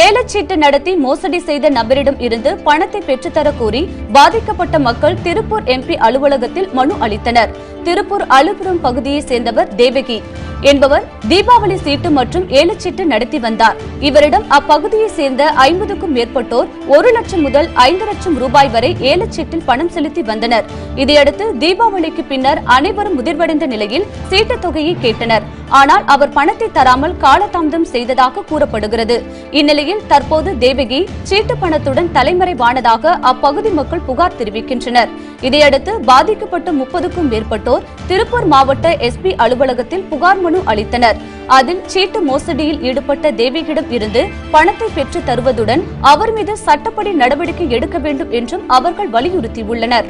ஏலச்சீட்டு நடத்தி மோசடி செய்த நபரிடம் இருந்து பணத்தை பெற்றுத்தர கோரி பாதிக்கப்பட்ட மக்கள் திருப்பூர் எம்பி அலுவலகத்தில் மனு அளித்தனர். திருப்பூர் அலுபுரம் பகுதியைச் சேர்ந்தவர் தேவகி என்பவர் தீபாவளி சீட்டு மற்றும் ஏலச்சீட்டு நடத்தி வந்தார். இவரிடம் அப்பகுதியைச் சேர்ந்த ஐம்பதுக்கும் மேற்பட்டோர் ஒரு லட்சம் முதல் ஐந்து லட்சம் ரூபாய் வரை ஏலச்சீட்டில் பணம் செலுத்தி வந்தனர். இதையடுத்து தீபாவளிக்கு பின்னர் அனைவரும் முதிர்வடைந்த நிலையில் சீட்டு தொகையை கேட்டனர். ஆனால் அவர் பணத்தை தராமல் காலதாமதம் செய்ததாக கூறப்படுகிறது. இந்நிலையில் தற்போது தேவகி சீட்டு பணத்துடன் தலைமறைவானதாக அப்பகுதி மக்கள் புகார் தெரிவிக்கின்றனர். இதையடுத்து பாதிக்கப்பட்ட முப்பதுக்கும் மேற்பட்டோர் திருப்பூர் மாவட்ட எஸ்பி அலுவலகத்தில் புகார் மனு அளித்தனர். அதில் சீட்டு மோசடியில் ஈடுபட்ட தேவிகிடம் இருந்து பணத்தை பெற்று தருவதுடன் அவர் மீது சட்டப்படி நடவடிக்கை எடுக்க வேண்டும் என்றும் அவர்கள் வலியுறுத்தியுள்ளனர்.